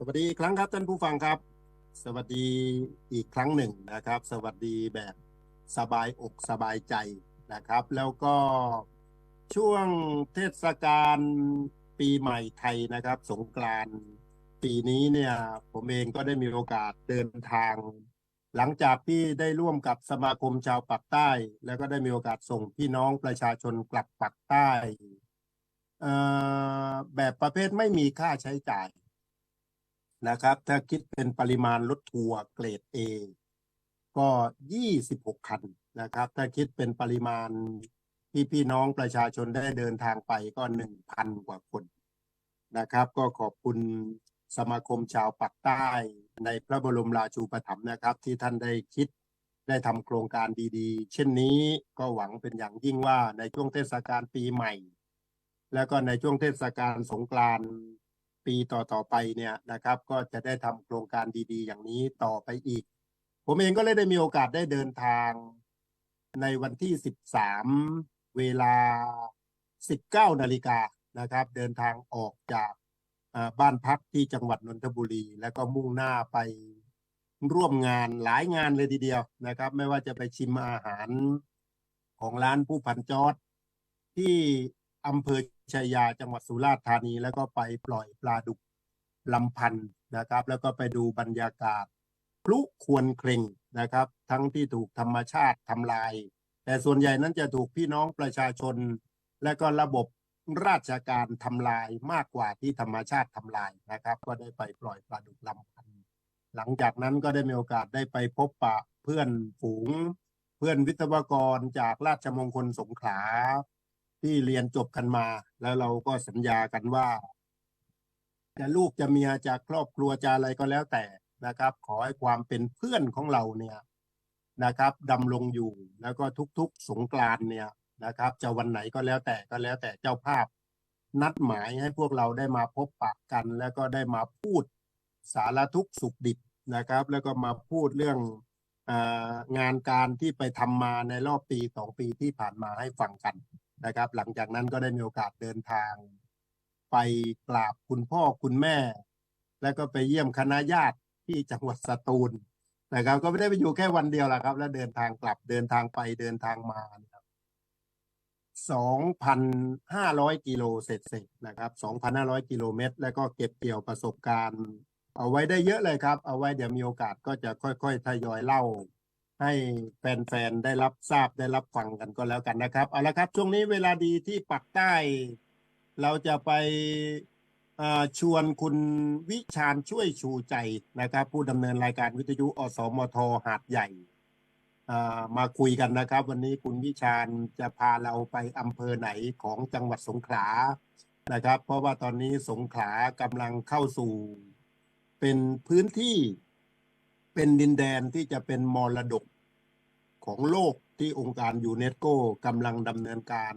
สวัสดีอีกครั้งครับท่านผู้ฟังครับ สวัสดีอีกครั้งหนึ่งนะครับ สวัสดีแบบสบายอกสบายใจนะครับ แล้วก็ช่วงเทศกาลปีใหม่ไทยนะครับ สงกรานต์ปีนี้เนี่ยผมเองก็ได้มีโอกาสเดินทาง หลังจากที่ได้ร่วมกับสมาคมชาวปักใต้ แล้วก็ได้มีโอกาสส่งพี่น้องประชาชนกลับปักใต้แบบประเภทไม่มีค่าใช้จ่าย นะครับ ถ้าคิดเป็นปริมาณรถทัวร์เกรด A ก็ 26 คันนะครับ ถ้าคิดเป็นปริมาณที่พี่น้องประชาชนได้เดินทางไปก็ 1,000 กว่าคนนะครับ ก็ขอบคุณสมาคมชาวปักใต้ในพระบรมราชูปถัมภ์นะครับ ที่ท่านได้คิดได้ทำโครงการดีๆ เช่นนี้ก็หวังเป็นอย่างยิ่งว่าในช่วงเทศกาลปีใหม่ แล้วก็ในช่วงเทศกาลสงกรานต์ ปีต่อๆไปเนี่ยนะครับ ก็จะได้ทำโครงการดีๆ อย่างนี้ต่อไปอีก ผมเองก็เลยได้มีโอกาสได้เดินทางในวันที่ 13 เวลา 19 นาฬิกานะครับ เดินทางออกจากบ้านพักที่จังหวัดนนทบุรี แล้วก็มุ่งหน้าไปร่วมงานหลายงานเลยทีเดียวนะครับ ไม่ว่าจะไปชิมอาหารของร้านผู้พันจอดที่ อำเภอชัยยาจังหวัดสุราษฎร์ธานี แล้วก็ไปปล่อยปลาดุกลำพันธ์นะครับ แล้วก็ไปดูบรรยากาศพลุควรเคร่งนะครับ ทั้งที่ถูกธรรมชาติทำลาย แต่ส่วนใหญ่นั้นจะถูกพี่น้องประชาชน และก็ระบบราชการทำลายมากกว่าที่ธรรมชาติทำลายนะครับ ก็ได้ไปปล่อยปลาดุกลำพันธ์หลังจากนั้นก็ได้มีโอกาสได้ไปพบปะเพื่อนฝูง เพื่อนวิศวกรจากราชมงคลสงขลา ที่เรียนจบกันมา แล้วเราก็สัญญากันว่า จะลูกจะเมียจะครอบครัวจะอะไรก็แล้วแต่นะครับ ขอให้ความเป็นเพื่อนของเราเนี่ยนะครับดำรงอยู่แล้วก็ทุกๆ สงกรานเนี่ยนะครับ จะวันไหนก็แล้วแต่ก็แล้วแต่เจ้าภาพ นัดหมายให้พวกเราได้มาพบปะกัน แล้วก็ได้มาพูดสารทุกข์สุขดิบนะครับ แล้วก็มาพูดเรื่องงานการที่ไปทำมาในรอบปีสองปีที่ผ่านมาให้ฟังกัน นะครับ หลังจากนั้นก็ได้มีโอกาสเดินทาง ไปกราบคุณพ่อคุณแม่ แล้วก็ไปเยี่ยมคณะญาติที่จังหวัดสตูลนะครับ ก็ไม่ได้ไปอยู่แค่วันเดียวแหละครับ แล้วเดินทางกลับเดินทางไปเดินทางมานะครับสองพันห้าร้อยกิโลเศษๆนะครับสองพันห้าร้อยกิโลเมตร แล้วก็เก็บเกี่ยวประสบการณ์ เอาไว้ได้เยอะเลยครับ เอาไว้เดี๋ยวมีโอกาสก็จะค่อยๆทยอยเล่า ให้แฟนๆ ได้รับทราบได้รับฟังกันก็แล้วกันนะครับเอาละครับช่วงนี้เวลาดีที่ปักใต้ เราจะไปชวนคุณวิชาญช่วยชูใจนะครับ ผู้ดำเนินรายการวิทยุอสมทหาดใหญ่มาคุยกันนะครับ วันนี้คุณวิชาญจะพาเราไปอำเภอไหนของจังหวัดสงขลานะครับ เพราะว่าตอนนี้สงขลากำลังเข้าสู่เป็นพื้นที่ เป็นดินแดนที่จะเป็นมรดกของโลกที่องค์การยูเนสโกกำลังดำเนินการ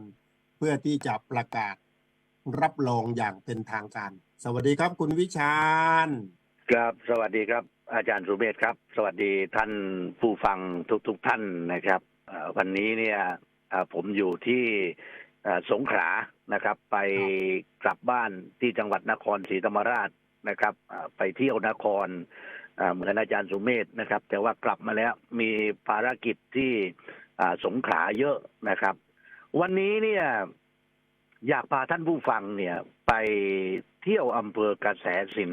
เพื่อที่จะประกาศรับรองอย่างเป็นทางการ สวัสดีครับคุณวิชาญครับ สวัสดีครับ อาจารย์สุเมธครับ สวัสดีท่านผู้ฟังทุกๆทท่านนะครับวันนี้เนี่ยผมอยู่ที่สงขลานะครับ ไปกลับบ้านที่จังหวัดนครศรีธรรมราชนะครับไปเที่ยวนคร เอ่อเหมือนอาจารย์สุเมธนะครับ แต่ว่ากลับมาแล้วมีภารกิจที่อ่าสงขลาเยอะนะครับ วันนี้เนี่ยอยากพาท่านผู้ฟังเนี่ย ไปเที่ยวอำเภอกระแสสิน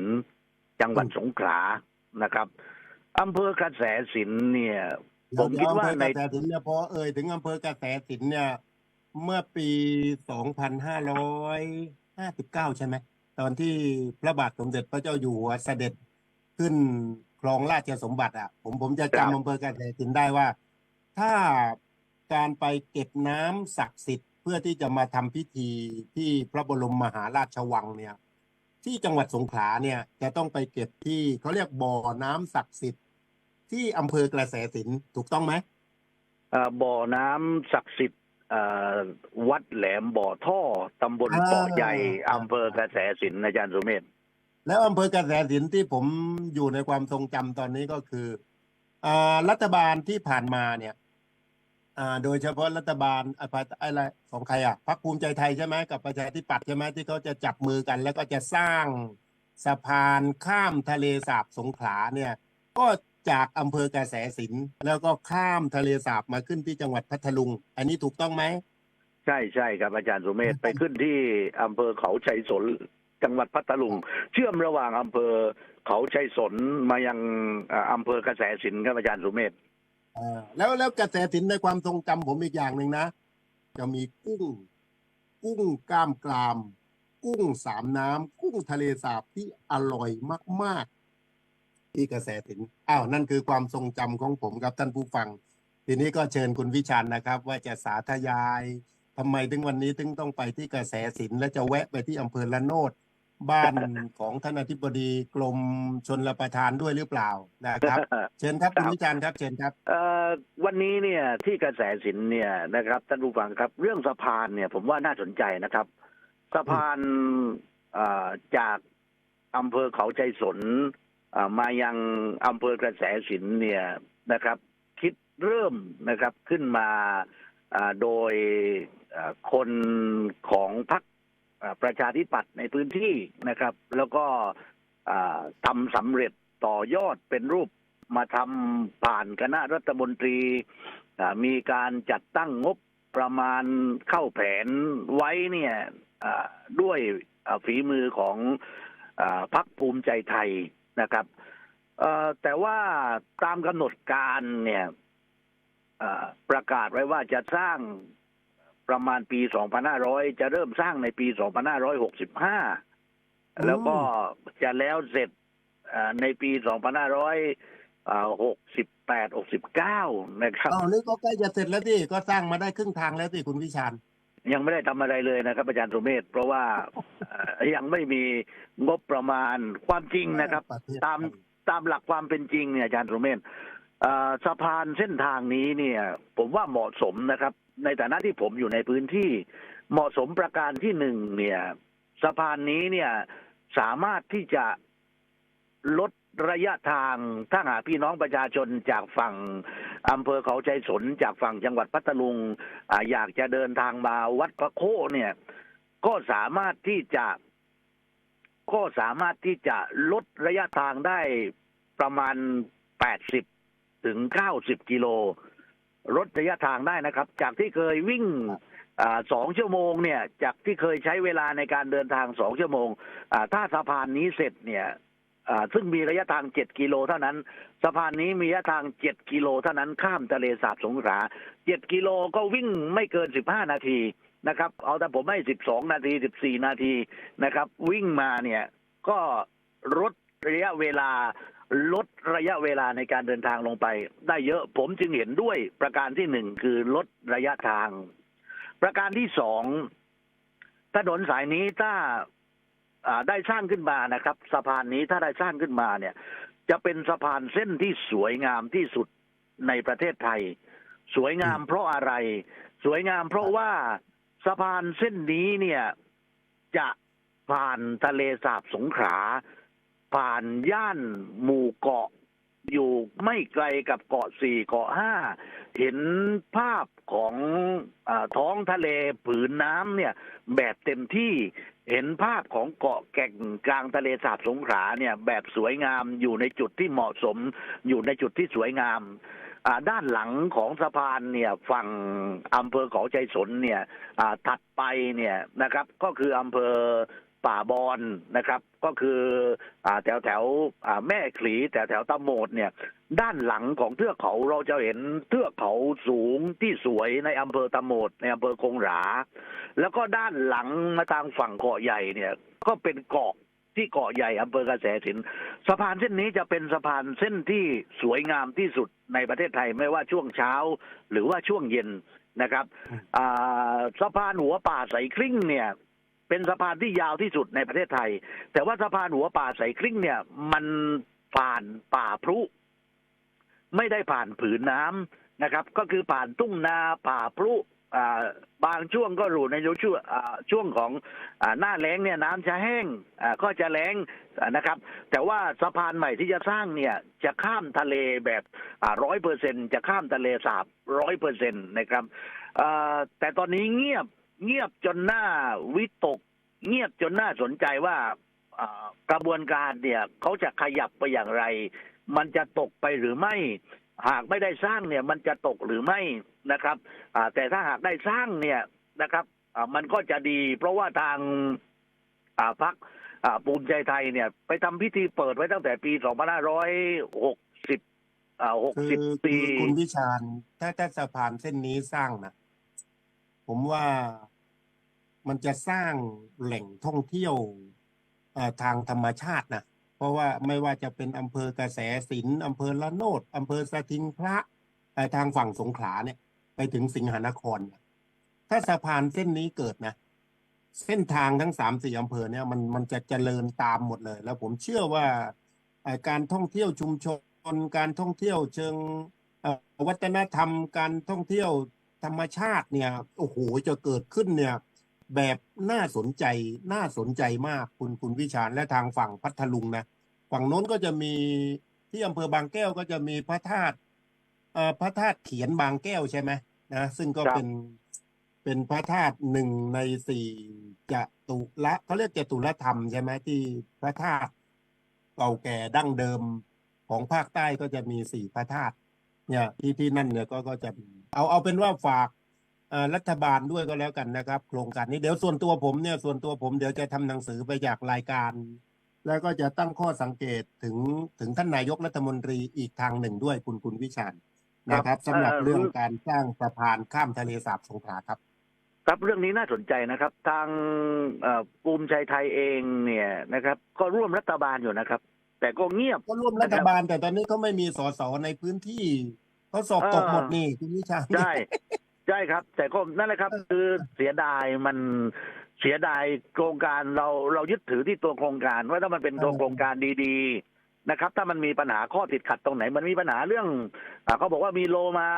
จังหวัดสงขลานะครับอำเภอกระแสสินเนี่ย ผมคิดว่าในอำเภอกระแสสินเนี่ยพอเอ่ยถึงอำเภอกระแสสินเนี่ย เมื่อปี2559ใช่ไหมตอนที่พระบาทสมเด็จพระเจ้าอยู่หัวเสด็จ ขึ้นครองราชสมบัติอะ ผมผมจะครับจำอำเภอกระแสสินได้ว่า ถ้าการไปเก็บน้ำศักดิ์สิทธิ์เพื่อที่จะมาทำพิธีที่พระบรมมหาราชวังเนี่ย ที่จังหวัดสงขลาเนี่ยจะต้องไปเก็บที่เขาเรียกบ่อน้ำศักดิ์สิทธิ์ที่อำเภอกระแสสินถูกต้องไหม เอ่อบ่อน้ำศักดิ์สิทธิ์เอ่อวัดแหลมบ่อท่อตำบลอ่าเกาะใหญ่อำเภอกระแสสินอาจารย์สุเมธ แล้วอำเภอกระแสสินที่ผมอยู่ในความทรงจำตอนนี้ก็คืออ่ารัฐบาลที่ผ่านมาเนี่ยอ่าโดยเฉพาะรัฐบาลอะไรของใครอะพรรคภูมิใจไทยใช่ไหมกับประชาธิปัตย์ใช่ไหมที่เขาจะจับมือกัน แล้วก็จะสร้างสะพานข้ามทะเลสาบสงขลาเนี่ยก็จากอำเภอกระแสสินแล้วก็ข้ามทะเลสาบมาขึ้นที่จังหวัดพัทลุง อันนี้ถูกต้องไหม ใช่ใช่ครับอาจารย์สุเมธไปขึ้นที่อำเภอเขาชัยสน จังหวัดพัทลุง เชื่อมระหว่างอำเภอเขาชัยสนมายังอำเภอกระแสสินครับอาจารย์สุเมธแล้วแล้วกระแสสินในความทรงจำผมอีกอย่างหนึ่งนะ จะมีกุ้ง กุ้งกล้ามกราม กุ้งสามน้ำกุ้งทะเลสาบที่อร่อยมาก ๆ ที่กระแสสินอ้าวนั่นคือความทรงจำของผมครับท่านผู้ฟัง ทีนี้ก็เชิญคุณวิชันนะครับ ว่าจะสาธยายทำไมถึงวันนี้ถึงต้องไปที่กระแสสินและจะแวะไปที่อำเภอละโนด บ้านของท่านอธิบดีกรมชนรประทานด้วยหรือเปล่านะครับ เชิญครับคุณวิชันครับเชิญครับเอ่อวันนี้เนี่ยที่กระแสสินเนี่ยนะครับท่านผู้ฟังครับ เรื่องสะพานเนี่ยผมว่าน่าสนใจนะครับ สะพานเอ่อจากอำเภอเขาใจสนเอ่อมายังอำเภอกระแสสินเนี่ยนะครับ คิดเริ่มนะครับขึ้นมาอ่าโดยเอ่อคนของพรรคอ่า ประชาธิปัตย์ในพื้นที่นะครับ แล้วก็ทำสำเร็จต่อยอดเป็นรูปมาทำผ่านคณะรัฐมนตรี มีการจัดตั้งงบประมาณเข้าแผนไว้เนี่ยด้วยฝีมือของอพรรคภูมิใจไทยนะครับแต่ว่าตามกำหนดการเนี่ยประกาศไว้ว่าจะสร้าง ประมาณปี 2500 จะเริ่มสร้างในปี 2565 แล้วก็จะแล้วเสร็จอ่าในปี 2568 69 นะครับอ้าวนี่ก็ใกล้จะเสร็จแล้วที่ก็สร้างมาได้ครึ่งทางแล้วที่คุณวิชาญยังไม่ได้ทำอะไรเลยนะครับ อาจารย์สุเมธเพราะว่าเอ่อยังไม่มีงบประมาณความจริงนะครับประเทศตามตามหลักความเป็นจริงเนี่ยอาจารย์สุเมธเอ่อสะพานเส้นทางนี้เนี่ย ผมว่าเหมาะสมนะครับ ในฐานะที่ผมอยู่ในพื้นที่ เหมาะสมประการที่หนึ่งเนี่ยสะพานนี้เนี่ยสามารถที่จะลดระยะทางถ้าหากพี่น้องประชาชนจากฝั่งอำเภอเขาใจสนจากฝั่งจังหวัดพัทลุงออยากจะเดินทางมาวัดพระโคเนี่ย ก็สามารถที่จะ ก็สามารถที่จะลดระยะทางได้ประมาณ80ถึง90กิโล ลดระยะทางได้นะครับ จากที่เคยวิ่งอ่าสองชั่วโมงเนี่ยจากที่เคยใช้เวลาในการเดินทางสองชั่วโมงอ่าถ้าสะพานนี้เสร็จเนี่ยอ่าซึ่งมีระยะทาง7กิโลเท่านั้นสะพานนี้มีระยะทาง7กิโลเท่านั้นข้ามทะเลสาบสงขลา7กิโลก็วิ่งไม่เกิน15นาทีนะครับ เอาแต่ผมให้12นาที14นาทีนะครับ วิ่งมาเนี่ยก็ลดระยะเวลา ลดระยะเวลาในการเดินทางลงไป ได้เยอะผมจึงเห็นด้วยประการที่หนึ่งคือลดระยะทาง ประการที่สองถนนสายนี้ถ้าอ่าได้สร้างขึ้นมานะครับ สะพานนี้ถ้าได้สร้างขึ้นมาเนี่ย จะเป็นสะพานเส้นที่สวยงามที่สุดในประเทศไทย สวยงามเพราะอะไร สวยงามเพราะว่าสะพานเส้นนี้เนี่ยจะผ่านทะเลสาบสงขลา ผ่านย่านหมู่เกาะอยู่ไม่ไกลกับเกาะสี่เกาะห้าเห็นภาพของอท้องทะเลผืนน้ำเนี่ย แบบเต็มที่เห็นภาพของเกาะแก่งกลางทะเลสาบสงขลาเนี่ย แบบสวยงามอยู่ในจุดที่เหมาะสม อยู่ในจุดที่สวยงามด้านหลังของสะพานเนี่ยฝั่งอำเภอเขาใจสนเนี่ยถัดไปเนี่ยนะครับ ก็คืออำเภอ ป่าบอนนะครับ ก็คืออแถวแถวแม่ขลีแถวแถวตะโหมดเนี่ย ด้านหลังของเทือกเขาเราจะเห็นเทือกเขาสูงที่สวยในอำเภอตะโหมดในอำเภอคงหรา แล้วก็ด้านหลังมาทางฝั่งเกาะใหญ่เนี่ย ก็เป็นเกาะที่เกาะใหญ่อำเภอกระแสสินสะพานเส้นนี้จะเป็นสะพานเส้นที่สวยงามที่สุดในประเทศไทยไม่ว่าช่วงเช้า หรือว่าช่วงเย็นนะครับสะพานหัวป่าใสคริ่งเนี่ย เป็นสะพานที่ยาวที่สุดในประเทศไทย แต่ว่าสะพานหัวป่าใสคริ่งเนี่ย มันผ่านป่าพรุ ไม่ได้ผ่านผืนน้ำนะครับ ก็คือผ่านตุ้งนาป่าพรุอ่าบางช่วงก็รูในช่วงช่วงของอหน้าแล้งเนี่ยน้ำจะแห้งก็จะแล้งนะครับ แต่ว่าสะพานใหม่ที่จะสร้างเนี่ยจะข้ามทะเลแบบร้อยเปอร์เซ็นจะข้ามทะเลสาบร้อยเปอร์เซ็นตนะครับแต่ตอนนี้เงียบ เงียบจนหน้าวิตก เงียบจนหน่าสนใจว่ากระบวนการเนี่ยเขาจะขยับไปอย่างไร มันจะตกไปหรือไม่ หากไม่ได้สร้างเนี่ย มันจะตกหรือไม่นะครับแต่ถ้าหากได้สร้างเนี่ยนะครับมันก็จะดี เพราะว่าทางพักอ่าภูมิใจไทยเนี่ย ไปทำพิธีเปิดไว้ตั้งแต่ปี 2560อ่าคือ60 ปีคุณวิชาญถ้าถ้าสะพานเส้นนี้สร้างนะ ผมว่ามันจะสร้างแหล่งท่องเที่ยวทางธรรมชาตินะเพราะว่าไม่ว่าจะเป็นอำเภอกระแสสินอำเภอละโนดอำเภอสะทิงพระทางฝั่งสงขลาเนี่ยไปถึงสิงหานคร ถ้าสะพานเส้นนี้เกิดนะ เส้นทางทั้งสามสี่อำเภอเนี่ยมันมันจะเจริญตามหมดเลย แล้วผมเชื่อว่าการท่องเที่ยวชุมชน การท่องเที่ยวเชิงวัฒนธรรม การท่องเที่ยว ธรรมชาติเนี่ยโอ้โหจะเกิดขึ้นเนี่ยแบบน่าสนใจน่าสนใจมากคุณคุณวิชาญและทางฝั่งพัทลุงนะฝั่งโน้นก็จะมีที่อำเภอบางแก้วก็จะมีพระธาตุเอ่อพระธาตุเขียนบางแก้วใช่ไหมนะซึ่งก็ครับเป็นเป็นพระธาตุหนึ่งในสี่จตุละเขาเรียกจตุรธรรมใช่ไหมที่พระธาตุเก่าแก่ดั้งเดิมของภาคใต้ก็จะมีสี่พระธาตุเนี่ยที่ที่นั่นเนี่ยก็ก็จะมี เอาเอาเป็นว่าฝากเอ่อรัฐบาลด้วยก็แล้วกันนะครับ โครงการนี้เดี๋ยวส่วนตัวผมเนี่ยส่วนตัวผมเดี๋ยวจะทำหนังสือไปจากรายการ แล้วก็จะตั้งข้อสังเกตถึงถึงท่านนายกรัฐมนตรีอีกทางหนึ่งด้วยคุณคุณวิชาญนะครับสำหรับเอ่อเรื่องการสร้างสะพานข้ามทะเลสาบสงขลาครับ ครับเรื่องนี้น่าสนใจนะครับ ทางเอ่อภูมิใจไทยเองเนี่ยนะครับ ก็ร่วมรัฐบาลอยู่นะครับ แต่ก็เงียบก็ร่วมรัฐบาล แต่ตอนนี้เขาไม่มีสสในพื้นที่ เขาสอบตกหมดนี่คุณวิชาญใช่ใช่ครับ แต่ก็นั่นแหละครับ คือเสียดายมันเสียดายโครงการเราเรายึดถือที่ตัวโครงการ ว่าถ้ามันเป็นตัวโครงการดีๆนะครับ ถ้ามันมีปัญหาข้อติดขัดตรงไหน มันมีปัญหาเรื่องอ่าเขาบอกว่ามีโลมา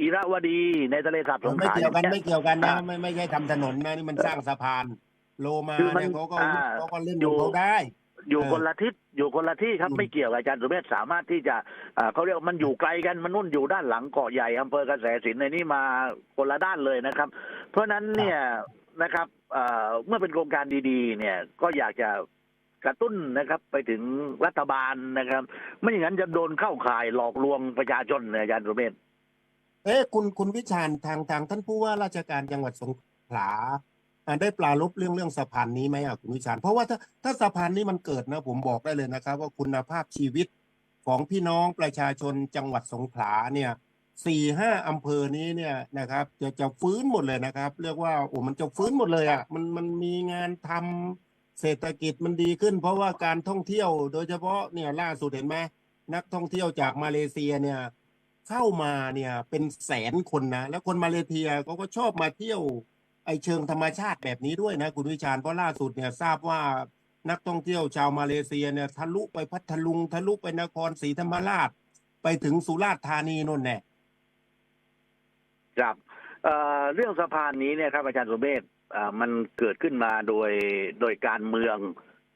อิระวดีในทะเลสาบสงขไม่ลาเกี่ยวกันอางไม่งี้เกี่ยวกันนะอ่าไม่ไม่ใช่ทำถนนนะนี่มันสร้างสะพาน โลมาคือมันเนี่ยเขาก็อ่าเขาก็เล่นอยู่ของเขาได้ อยู่เออคนละทิศอยู่คนละที่ครับอืมไม่เกี่ยวอาจารย์สุเมธสามารถที่จะอ่าเขาเรียกว่ามันอยู่ไกลกันมันนุ่นอยู่ด้านหลังเกาะใหญ่อำเภอกระแสสินในนี้มาคนละด้านเลยนะครับ เพราะฉะนั้นเนี่ยนะครับเอ่อเมื่อเป็นโครงการดีๆ เนี่ยก็อยากจะกระตุ้นนะครับไปถึงรัฐบาลนะครับ ไม่อย่างนั้นจะโดนเข้าข่ายหลอกลวงประชาชนเนี่ยอาจารย์สุเมธเอ๊ะคุณคุณวิชาญทางทางท่านผู้ว่าราชการจังหวัดสงขลาอ่า ได้ปลารบเรื่องเรื่องสะพานนี้ไหมอะคุณวิชาญเพราะว่าถ้าถ้าสะพานนี้มันเกิดนะ ผมบอกได้เลยนะครับ ว่าคุณภาพชีวิตของพี่น้องประชาชนจังหวัดสงขลาเนี่ยสี่ห้าอำเภอนี้เนี่ยนะครับจะจะฟื้นหมดเลยนะครับ เรียกว่าโอ้มันจะฟื้นหมดเลยอะมันมันมีงานทำเศรษฐกิจมันดีขึ้น เพราะว่าการท่องเที่ยว โดยเฉพาะเนี่ยล่าสุดเห็นไหมนักท่องเที่ยวจากมาเลเซียเนี่ยเข้ามาเนี่ยเป็นแสนคนนะแล้วคนมาเลเซียเขาก็ชอบมาเที่ยว ไอเชิงธรรมชาติแบบนี้ด้วยนะคุณวิชาญเพราะล่าสุดเนี่ยทราบว่านักท่องเที่ยวชาวมาเลเซียเนี่ยทะลุไปพัทลุงทะลุไปนครศรีธรรมราช ไปถึงสุราษฎร์ธานีนนแน่ครับเอ่อเรื่องสะพานนี้เนี่ยครับอาจารย์สุเมธอ่ามันเกิดขึ้นมาโดยโดยการเมือง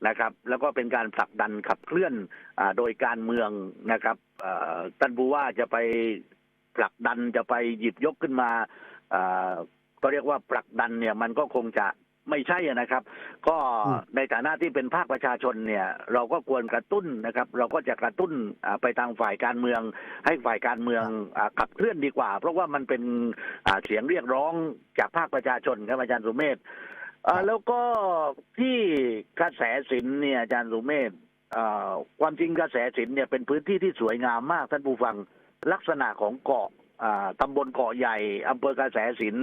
นะครับ แล้วก็เป็นการผลักดันขับเคลื่อนอ่าโดยการเมืองนะครับเอ่อท่านผู้ว่าจะไปผลักดันจะไปหยิบยกขึ้นมาอ่า ก็เรียกว่าผลักดันเนี่ยมันก็คงจะไม่ใช่อะนะครับ ก็อืมในฐานะที่เป็นภาคประชาชนเนี่ยเราก็ควรกระตุ้นนะครับ เราก็จะกระตุ้นอ่าไปทางฝ่ายการเมือง ให้ฝ่ายการเมืองอ่าขับเคลื่อนดีกว่า เพราะว่ามันเป็นอ่าเสียงเรียกร้องจากภาคประชาชนครับอาจารย์สุเมธอ่าแล้วก็ที่กระแสสินเนี่ยอาจารย์สุเมธอ่าความจริงกระแสสินเนี่ยเป็นพื้นที่ที่สวยงามมากท่านผู้ฟังลักษณะของเกาะอ่า ตำบลเกาะใหญ่อำเภอกระแสสิน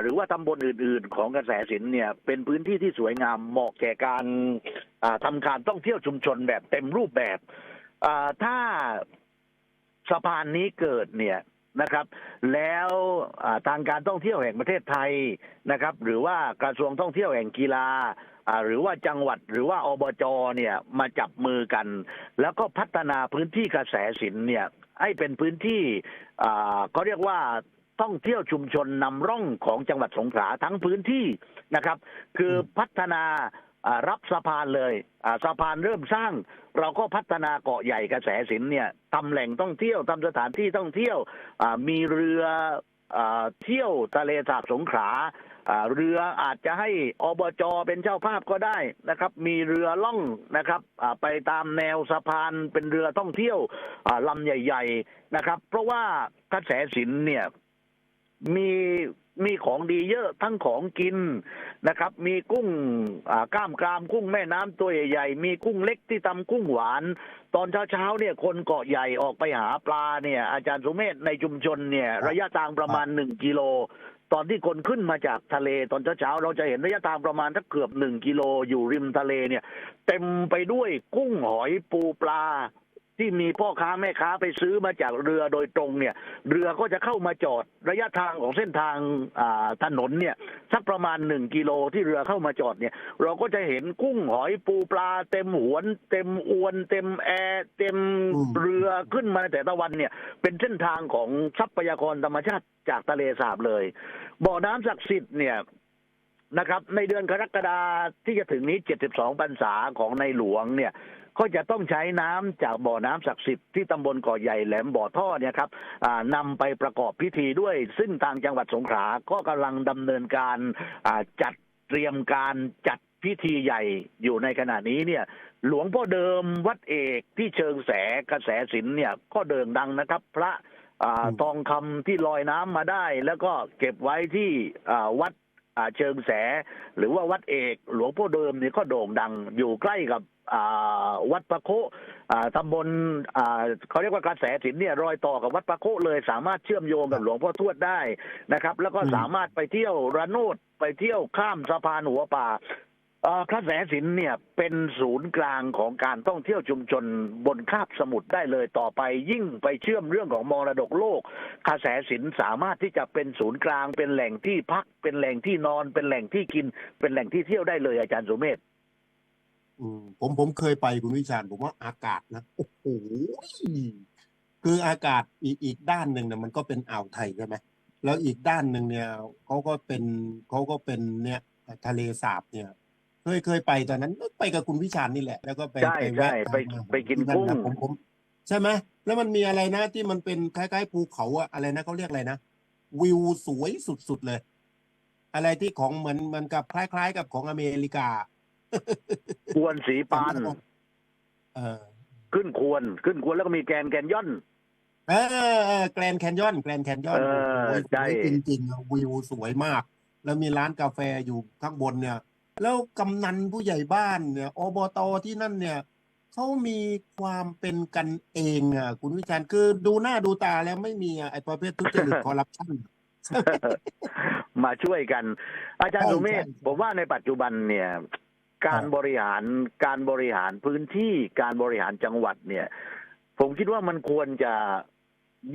หรือว่าตำบลอื่น ๆ ของกระแสสินเนี่ย เป็นพื้นที่ที่สวยงามเหมาะแก่การทำการท่องเที่ยวชุมชนแบบเต็มรูปแบบถ้าสะพานนี้เกิดเนี่ยนะครับ แล้วทางการท่องเที่ยวแห่งประเทศไทยนะครับ หรือว่ากระทรวงท่องเที่ยวแห่งกีฬาหรือว่าจังหวัดหรือว่าอบจเนี่ยมาจับมือกัน แล้วก็พัฒนาพื้นที่กระแสสินเนี่ย ให้เป็นพื้นที่อ่าก็เรียกว่าท่องเที่ยวชุมชนนำร่องของจังหวัดสงขลาทั้งพื้นที่นะครับ คือพัฒนารับสะพานเลยสะพานเริ่มสร้าง เราก็พัฒนาเกาะใหญ่กระแสสินเนี่ยทำแหล่งท่องเที่ยวทำสถานที่ท่องเที่ยวมีเรือเที่ยวทะเลสาบสงขลา เรืออาจจะให้อบจเป็นเจ้าภาพก็ได้นะครับ มีเรือล่องนะครับไปตามแนวสะพานเป็นเรือท่องเที่ยวลำใหญ่ ๆนะครับ เพราะว่ากระแสสินเนี่ยมีมีของดีเยอะทั้งของกินนะครับ มีกุ้งก้ามกรามกุ้งแม่น้ำตัวใหญ่ๆมีกุ้งเล็กที่ทำกุ้งหวาน ตอนเช้าๆเนี่ยคนเกาะใหญ่ออกไปหาปลาเนี่ย อาจารย์สุเมธในชุมชนเนี่ย ระยะทางประมาณหนึ่งกิโล ตอนที่คนขึ้นมาจากทะเลตอนเช้าๆเราจะเห็นระยะทางประมาณสักเกือบหนึ่งกิโลอยู่ริมทะเลเนี่ย เต็มไปด้วยกุ้งหอยปูปลา ที่มีพ่อค้าแม่ค้าไปซื้อมาจากเรือโดยตรงเนี่ย เรือก็จะเข้ามาจอดระยะทางของเส้นทางถนนเนี่ยสักประมาณหนึ่งกิโลที่เรือเข้ามาจอดเนี่ย เราก็จะเห็นกุ้งหอยปูปลาเต็มหวน เต็มอวน เต็มแอร์เต็มเรือขึ้นมาแต่ละวันเนี่ย เป็นเส้นทางของทรัพยากรธรรมชาติจากทะเลสาบเลย บ่อน้ำศักดิ์สิทธิ์เนี่ยนะครับในเดือนกรกฎาที่จะถึงนี้ 72พรรษาของในหลวงเนี่ย ก็จะต้องใช้น้ำจากบ่อน้ำศักดิ์สิทธิ์ที่ตำบลเกาะใหญ่แหลมบ่อท่อเนี่ยครับอ่านำไปประกอบพิธีด้วย ซึ่งทางจังหวัดสงขลาก็กำลังดำเนินการอ่าจัดเตรียมการจัดพิธีใหญ่อยู่ในขณะนี้เนี่ยหลวงพ่อเดิมวัดเอกที่เชิงแสกระแสสินเนี่ยก็เดิงดังนะครับ พระอาอืมทองคำที่ลอยน้ำมาได้ แล้วก็เก็บไว้ที่อ่าวัดอ่าเชิงแส หรือว่าวัดเอก หลวงพ่อเดิมเนี่ยก็โด่งดังอยู่ใกล้กับอ่า วัดปะโคอ่าตำบลอ่าเขาเรียกว่ากระแสสินเนี่ยรอยต่อกับวัดปะโคเลยสามารถเชื่อมโยงกับหลวงพ่อทวดได้นะครับ แล้วก็อืมสามารถไปเที่ยวระโนดไปเที่ยวข้ามสะพานหัวป่าเอ่อกระแสสินเนี่ยเป็นศูนย์กลางของการท่องเที่ยวชุมชนบนคาบสมุทรได้เลยต่อไปยิ่งไปเชื่อมเรื่องของมรดกโลกกระแสสินสามารถที่จะเป็นศูนย์กลางเป็นแหล่งที่พัก เป็นแหล่งที่นอน เป็นแหล่งที่กิน เป็นแหล่งที่เที่ยวได้เลยอาจารย์สุเมธอืม ผมผมเคยไปคุณวิชาญผมว่าอากาศนะโอ้โหคืออากาศอีกอีกด้านหนึ่งเนี่ยมันก็เป็นอ่าวไทยใช่ไหมแล้วอีกด้านหนึ่งเนี่ยเขาก็เป็นเขาก็เป็นเนี่ยทะเลสาบเนี่ยเคยเคยไปตอนนั้นไปกับคุณวิชาญนี่แหละ แล้วก็ไปใช่ไปใช่แวะไปทานอาหารไปกินที่กุ้งะผมผม ใช่ไหมแล้วมันมีอะไรนะที่มันเป็นคล้ายๆภูเขาอะอะไรนะเขาเรียกอะไรนะวิวสวยสุดๆเลย อะไรที่ของเหมือนเหมือนกับคล้าย ๆ กับของอเมริกา ควรสีปานเออขึ้นควร ขึ้นควรแล้วก็มีแกนแกนย่อน เออแกรนแคนยอนแกรนแคนยอนเออใช่ จริงๆอะวิวสวยมาก แล้วมีร้านกาแฟอยู่ข้างบนเนี่ย แล้วกำนันผู้ใหญ่บ้านเนี่ยอบตที่นั่นเนี่ยเขามีความเป็นกันเองอะคุณวิจารณ์คือดูหน้าดูตาแล้วไม่มีอะไอ้ประเภททุจริตคอร์รัปชัน มาช่วยกัน อาจารย์ใช่สุเมธใช่ผมว่าในปัจจุบันเนี่ย การครับบริหารการบริหารพื้นที่การบริหารจังหวัดเนี่ย ผมคิดว่ามันควรจะ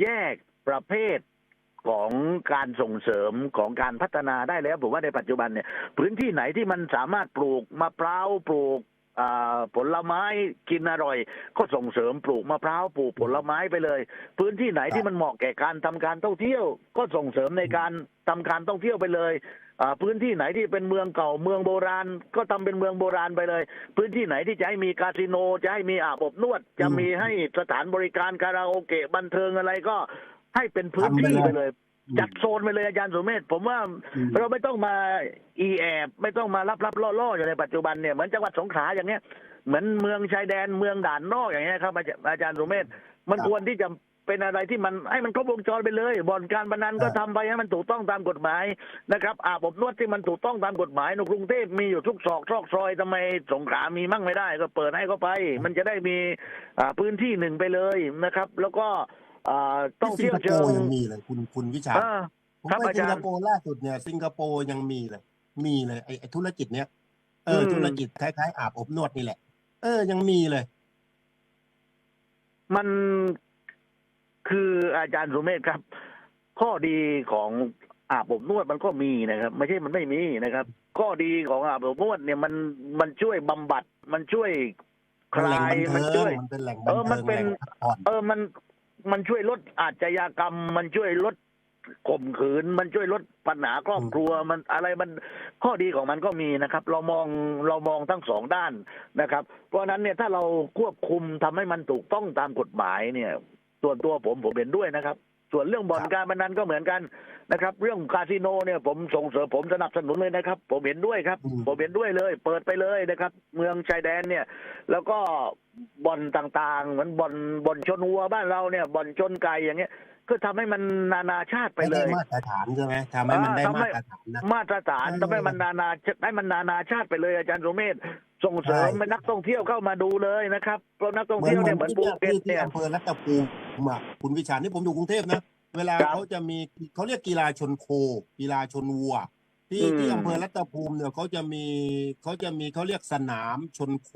แยกประเภทของการส่งเสริมของการพัฒนาได้แล้ว ผมว่าในปัจจุบันเนี่ย พื้นที่ไหนที่มันสามารถปลูกมะพร้าวปลูกอ่าผลไม้กินอร่อย ก็ส่งเสริมปลูกมะพร้าวปลูกผลไม้ไปเลย พื้นที่ไหนที่มันเหมาะแก่การทำการท่องเที่ยว ก็ส่งเสริมในการทำการท่องเที่ยวไปเลยอ่า พื้นที่ไหนที่เป็นเมืองเก่าเมืองโบราณ ก็ทำเป็นเมืองโบราณไปเลย พื้นที่ไหนที่จะให้มีคาสิโนจะให้มีอาบอบนวด จะอืมมีให้สถานบริการคาราโอเกะบันเทิงอะไรก็ให้เป็นพื้นที่ทำไปเลยไปเลยจัดโซนไปเลยอาจารย์สุเมธผมว่าอืมเราไม่ต้องมาอีแอบไม่ต้องมารับรับล่อล่ออยู่ในปัจจุบันเนี่ยเหมือนจังหวัดสงขลาอย่างเนี้ยเหมือนเมืองชายแดนเมืองด่านนอกอย่างเงี้ยครับอาจารย์อาจารย์สุเมธมันครับควรที่จะ เป็นอะไรที่มันให้มันครบวงจรไปเลยบ่อนการพนันก็ครับทำไปให้มันถูกต้องตามกฎหมายนะครับอาบอบนวดที่มันถูกต้องตามกฎหมายในกรุงเทพมีอยู่ทุกซอกซอกซอยทำไมสงขลามีมั่งไม่ได้ ก็เปิดให้เขาไป มันจะได้มีอ่าพื้นที่หนึ่งไปเลยนะครับ แล้วก็อ่าต้องที่สิเที่งยวคโปเชิงร์ยังมีเลยคุณคุณวิชาญเออผมครับไปอาสิจางรย์คโปร์ล่าสุดเนี่ยสิงคโปร์ยังมีเลย มีเลยไอ้ไอ้ธุรกิจเนี้ยเอออมธุรกิจคล้ายๆอาบอบนวดนี่แหละ เออยังมีเลย มัน คืออาจารย์สุเมธครับ ข้อดีของอาบอบนวดมันก็มีนะครับ ไม่ใช่มันไม่มีนะครับ ข้อดีของอาบอบนวดเนี่ยมันมันช่วยบำบัด มันช่วยคมันแหล่ลางยบันมันเทิงช่วยมันเป็นแหล่งเอบันอมันเทิงเป็นแหล่งพักผ่อนเออมันมันช่วยลดอาชญากรรม มันช่วยลดข่มขืน มันช่วยลดปัญหาครอบครัวมันอะไรมันข้อดีของมันก็มีนะครับ เรามองเรามองทั้งสองด้านนะครับ เพราะฉะนั้นเนี่ยถ้าเราควบคุมทำให้มันถูกต้องตามกฎหมายเนี่ย ส่วนตัวผมผมเห็นด้วยนะครับ ส่วนเรื่องบ่อนครับการพนันก็เหมือนกันนะครับ เรื่องคาสิโนเนี่ยผมส่งเสริมผมสนับสนุนเลยนะครับ ผมเห็นด้วยครับอืมผมเห็นด้วยเลย เปิดไปเลยนะครับ เมืองชายแดนเนี่ย แล้วก็บ่อนต่างๆ เหมือนบ่อนบ่อนชนวัวบ้านเราเนี่ยบ่อนชนไก่อย่างเงี้ยก็ทำให้มันนานาชาติไปไม่เลได้ยมาตรฐานใช่ไหมทำให้มันได้อ่าทำให้มาตรฐานนะมาตรฐานเออทำให้มันนานาให้มันนานาชาติไปเลยอาจารย์สุเมธ ส่งเสริมใช่ให้นักท่องเที่ยวเข้ามาดูเลยนะครับเพราะนักท่องเหมือนเที่ยวเหมืเนี่อยนเหมือนที่ภูเนี่ยเก็ตที่ที่เนี่ย อำเภอรัตภูมิอะคุณวิชานี่ผมอยู่กรุงเทพนะ เวลาครับเขาจะมีเขาเรียกกีฬาชนโค กีฬาชนวัว ที่อืม ที่อำเภอรัตภูมิเนี่ยเขาจะมีเขาจะมีเขาเรียกสนามชนโค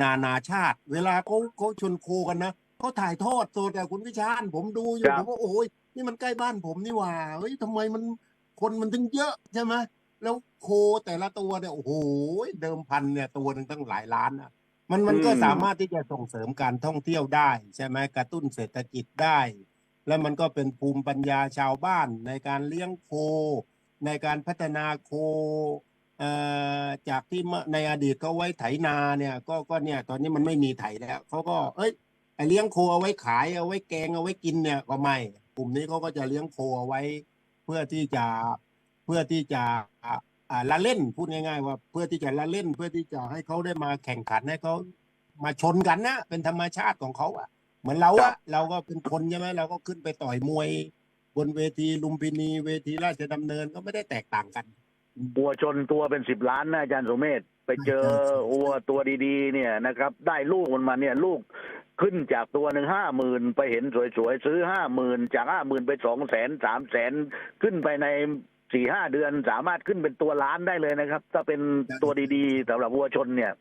นานาชาติ เวลาเขาเขาชนโคกันนะเขาถ่ายทอดสดอะคุณวิชาญผมดูอยู่ครัผบมว่าโอ้ยนี่มันใกล้บ้านผมนี่หว่าเฮ้ยทำไมมันคนมันถึงเยอะใช่ไหม แล้วโคแต่ละตัวเนี่ยโอ้โหเดิมพันเนี่ยตัวหนึ่งตั้งหลายล้านอะมันมันก็อืมสามารถที่จะส่งเสริมการท่องเที่ยวได้ ใช่ไหมกระตุ้นเศรษฐกิจได้ แล้วมันก็เป็นภูมิปัญญาชาวบ้านในการเลี้ยงโค ในการพัฒนาโคเอ่อจากที่เมื่อในอดีตเขาไว้ไถนาเนี่ยก็ก็เนี่ยตอนนี้มันไม่มีไถแล้วเขาก็เอ้ยไอเลี้ยงโคเอาไว้ขายเอาไว้แกงเอาไว้กินเนี่ยก็ไม่กลุ่มนี้เขาก็จะเลี้ยงโคเอาไว้ เพื่อที่จะ เพื่อที่จะอ่าอ่าละเล่นพูดง่าย ๆ ว่าเพื่อที่จะละเล่นเพื่อที่จะให้เขาได้มาแข่งขันให้เขามาชนกันนะเป็นธรรมชาติของเขาอะเหมือนเราครัอะบเราก็เป็นคนใช่ไหมเราก็ขึ้นไปต่อยมวย บนเวทีลุมพินี เวทีราชดำเนินก็ไม่ได้แตกต่างกันวัวชนตัวเป็นสิบล้านนะอาจารย์สุเมธไปเจอใช่ใช่วัวตัวดีๆ เนี่ยนะครับ ได้ลูกมันมาเนี่ยลูกขึ้นจากตัวหนึ่งห้าหมื่นไปเห็นสวยๆ ซื้อห้าหมื่นจากห้าหมื่นไปสองแสนสามแสนขึ้นไปใน สี่ห้าเดือนสามารถขึ้นเป็นตัวล้านได้เลยนะครับ ถ้าเป็นตัวดีๆสำหรับวัวชนเนี่ย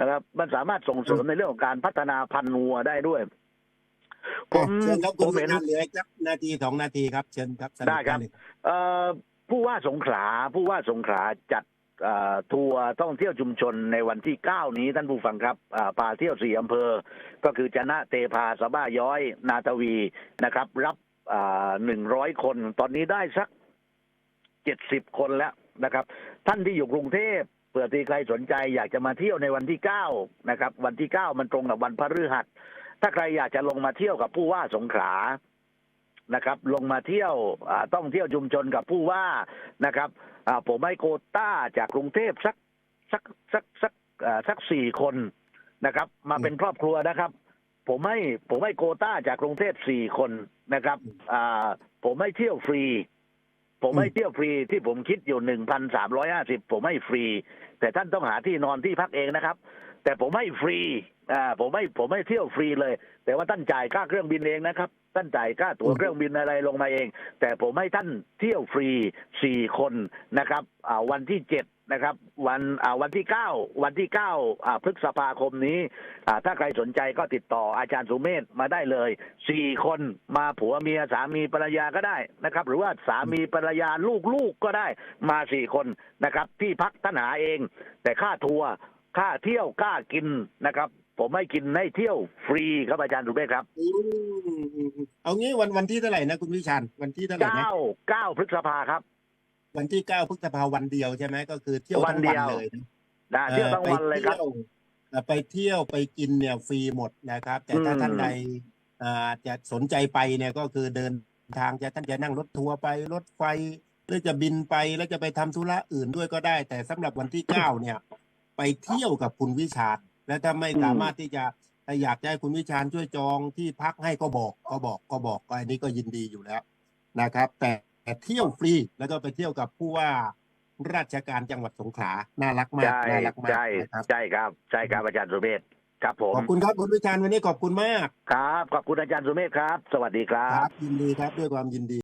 นะครับ มันสามารถส่งเสริมในเรื่องของการพัฒนาพันธุ์วัวได้ด้วย ผมเชิญครับผคุณมเห็นวิชาญเหลืออีกสักนาทีสองนาทีครับ เชิญครับสรุปได้ครับเลยเอ่อผู้ว่าสงขลาผู้ว่าสงขลาจัดเอ่อทัวร์ท่องเที่ยวชุมชนในวันที่ 9 นี้ท่านผู้ฟังครับอ่าพาเที่ยวสี่อำเภอ ก็คือจะนะเตพาสะบ้าย้อย นาทวีนะครับ รับหนึ่งร้อยคน ตอนนี้ได้สักเจ็ดสิบคนแล้วนะครับ ท่านที่อยู่กรุงเทพเผื่อที่ใครสนใจอยากจะมาเที่ยวในวันที่เก้านะครับ วันที่เก้ามันตรงกับวันพฤหัส ถ้าใครอยากจะลงมาเที่ยวกับผู้ว่าสงขลานะครับ ลงมาเที่ยวต้องเที่ยวชุมชนกับผู้ว่านะครับผมให้โคต้าจากกรุงเทพสักสักสักสักสักสี่คนนะครับ มาเป็นครอบครัวนะครับ ผมให้ผมให้โคต้าจากกรุงเทพสี่คนนะครับผมให้เที่ยวฟรี ผมให้เที่ยวฟรีที่ผมคิดอยู่หนึ่งพันสามร้อยห้าสิบผมให้ฟรี แต่ท่านต้องหาที่นอนที่พักเองนะครับ แต่ผมให้ฟรีอ่าผมให้ผมให้เที่ยวฟรีเลย แต่ว่าท่านจ่ายค่าเครื่องบินเองนะครับ ท่านจ่ายค่าตั๋วอืมเครื่องบินอะไรลงมาเอง แต่ผมให้ท่านเที่ยวฟรีสี่คนนะครับอ่าวันที่เจ็ด นะครับ วันอ่าวันที่เก้าวันที่เก้าอ่าพฤษภาคมนี้อ่าถ้าใครสนใจก็ติดต่ออาจารย์สุเมธมาได้เลยสี่คนมาผัวเมียสามีภรรยาก็ได้นะครับ หรือว่าสามีภรรยาลูกลูกก็ได้มาสี่คนนะครับ ที่พักท่านหาเอง แต่ค่าทัวร์ค่าเที่ยวค่ากินนะครับผมให้กินให้เที่ยวฟรีครับอาจารย์สุเมธครับอืมอืมอืมเอางี้วันวันที่เท่าไหร่นะคุณวิชาญวันที่เท่าไหร่นะเก้าเก้าพฤษภาครับ วันที่เก้าพฤษภาวันเดียวใช่ไหมก็คือเที่ยววันทั้งเดีวันยวเลยนะนะเที่ยวทั้งวันเลยครับเอ่อไปเที่ยวไปกินเนี่ยฟรีหมดนะครับ แต่ถ้าอืมท่านใดอ่าจะสนใจไปเนี่ยก็คือเดินทางจะท่านจะนั่งรถทัวร์ไปรถไฟหรือจะบินไปแล้วจะไปทำธุระอื่นด้วยก็ได้ แต่สำหรับวันที่เก้าเนี่ย ไปเที่ยวกับคุณวิชาญและถ้าไม่สามารถที่จะถ้าอยากจะให้คุณวิชาญช่วยจองที่พักให้ก็บอกก็บอกก็บอกก็อันนี้ก็ยินดีอยู่แล้วนะครับ แต่แต่ เที่ยวฟรีแล้วก็ไปเที่ยวกับผู้ว่าราชการจังหวัดสงขลา น่ารักมาก ใช่น่ารักมากใช่นะครับ ใช่ครับใช่ครับอาจารย์สุเมธครับผมขอบคุณครับคุณวิชาญวันนี้ขอบคุณมากครับ ขอบคุณอาจารย์สุเมธครับ สวัสดีครัครับ บยินดีครับด้วยความยินดี